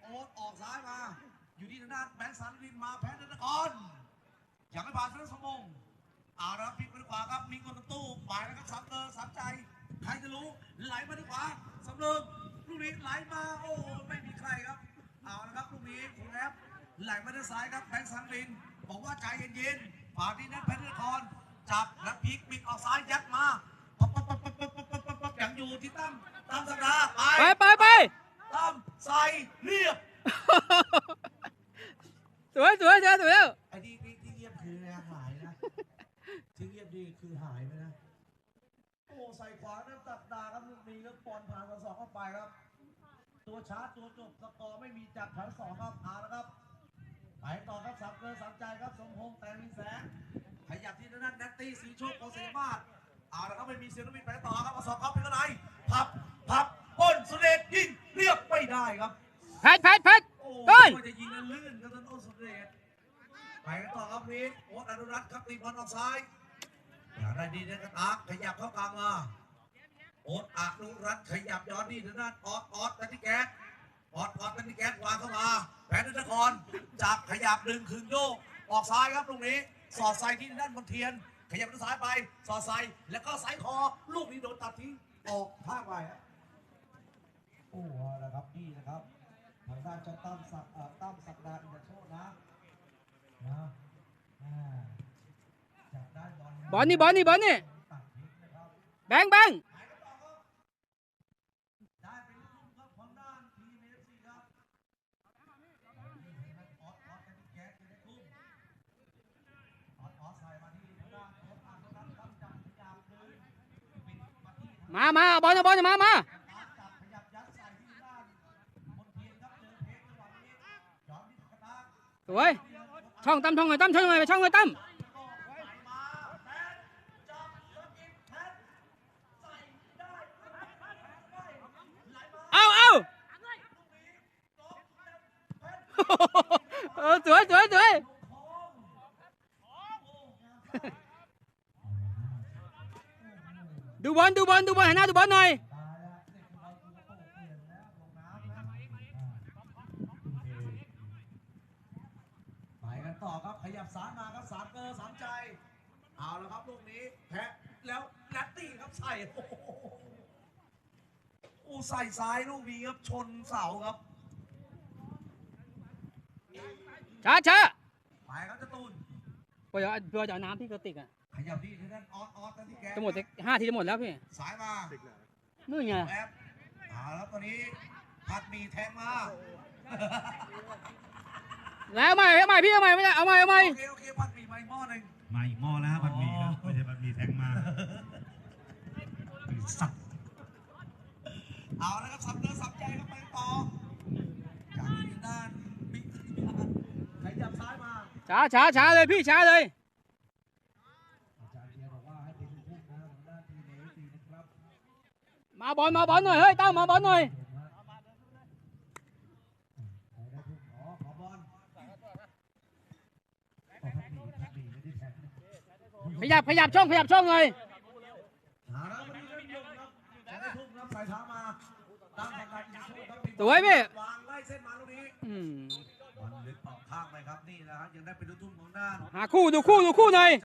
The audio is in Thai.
โอ๊ตออกซ้ายมา อยู่ที่ทางด้านแบงค์สันรินมาแพ้นนกรอยังไม่ผ่านเพื่อนสมองอารับพลิกไปขวาครับ มีคนตู้หมายนะครับสามเตอร์สามใจ ใครจะรู้ไหลมาที่ขวาสำเริงลูกนี้ไหลมาโอ้ไม่มีใครครับเอาละครับลูกนี้คุณแอปไหลมาที่ซ้ายครับแบงค์สันรินบอกว่าใจเย็นๆฝ่าที่นั่นแพ้นนกรจับรับพลิกบิดออกซ้ายยัดมาปั๊บปั๊บปั๊บปั๊บปั๊บปั๊บยังอยู่ที่ตั้มตั้มสักดา ดาครับลูกนี้แล้วบอลผ่านมาสองเข้าไปครับ ตัวชาร์จตัวจบสกอร์ไม่มีจับแถวสองครับเอาละครับไปต่อครับสับเกินสับใจครับสมพงษ์แต่มีแสงขยับที่ด้านนัตตี้สีโชคของเสียมาศเอาละครับไม่มีเสียงนกบินไปต่อครับเอาสองครับเป็นอะไรพับพับป้นสุดเดชยิงเรียบไม่ได้ครับแพทแพทแพทโอ้ต้นยจะยิงแล้วลื่นครับท่านโอสุเดชไปกันต่อครับนี้โอ๊ตอนุรัตน์ครับตีบอลออกซ้ายอย่างไรดีนะครับอาร์ตขยับเข้ากลางมา โอ๊ตอนุรัตน์ขยับย้อนนี่ทางด้านออสออสตันติแก๊สออสออสตันติแก๊สวางเข้ามาแผนนครจับขยับดึงคืนโยกออกซ้ายครับตรงนี้ สอดใส่ที่ด้านบนเทียน ขยับด้านซ้ายไป สอดใส่แล้วก็สายคอลูกนี้โดนตัดทิ้งออกข้างไปฮะโอ้เอาละครับนี่นะครับทางด้านเจ้าตั้มศักดิ์เอ่อตั้มศักดาอินทรโชตนะนะอ่าจากด้านบอลบอลนี่บอลนี่บอลนี่ตัดทิ้งนะครับแบงค์แบง มามาบอลนะบอลนะมามาสวยช่องตั้มช่องหน่อยตั้มช่องหน่อยไปช่องหน่อยตั้มเอาเอาสวยสวยสวย ดูบอลดูบอลดูบอลหันหน้าดูบอลหน่อยไปกันต่อครับขยับสารมาครับสารเกอร์สามใจ เอาแล้วครับลูกนี้แพะแล้วนัตตี้ครับใส่โอ้โหโอ้ใส่ซ้ายลูกนี้ครับชนเสาครับช้าช้าไปครับจะตูนเดี๋ยวเดี๋ยวจะเอาน้ำที่กระติกอะ ขยับที่ทางด้านออสออสนั่นที่แกจะหมดห้าทีจะหมดแล้วพี่สายมานู่นไงแอบเอาแล้วตอนนี้พัดมีแทงมาแล้วเอาใหม่เอาใหม่พี่เอาใหม่ไม่ได้เอาใหม่เอาใหม่โอเคโอเคพัดมีมาอีกหม้อหนึ่งมาอีกหม้อแล้วผัดหมี่ครับไม่ใช่ผัดหมี่แทงมาสับเอาแล้วครับสับเนื้อสับใจครับไปต่อจากทางด้านบิ๊กขยับซ้ายมาช้าช้าช้าเลยพี่ช้าเลย มาบอลมาบอลหน่อยเฮ้ยตั้มมาบอลหน่อยพยายามพยายามช่องพยาวยพี่วางไล่เส้นมาพี่บอางไปครับนี่นะฮะยังได้เป็นทุ่งของด้าหาคู่ดูคู่ดูคู่หน่อย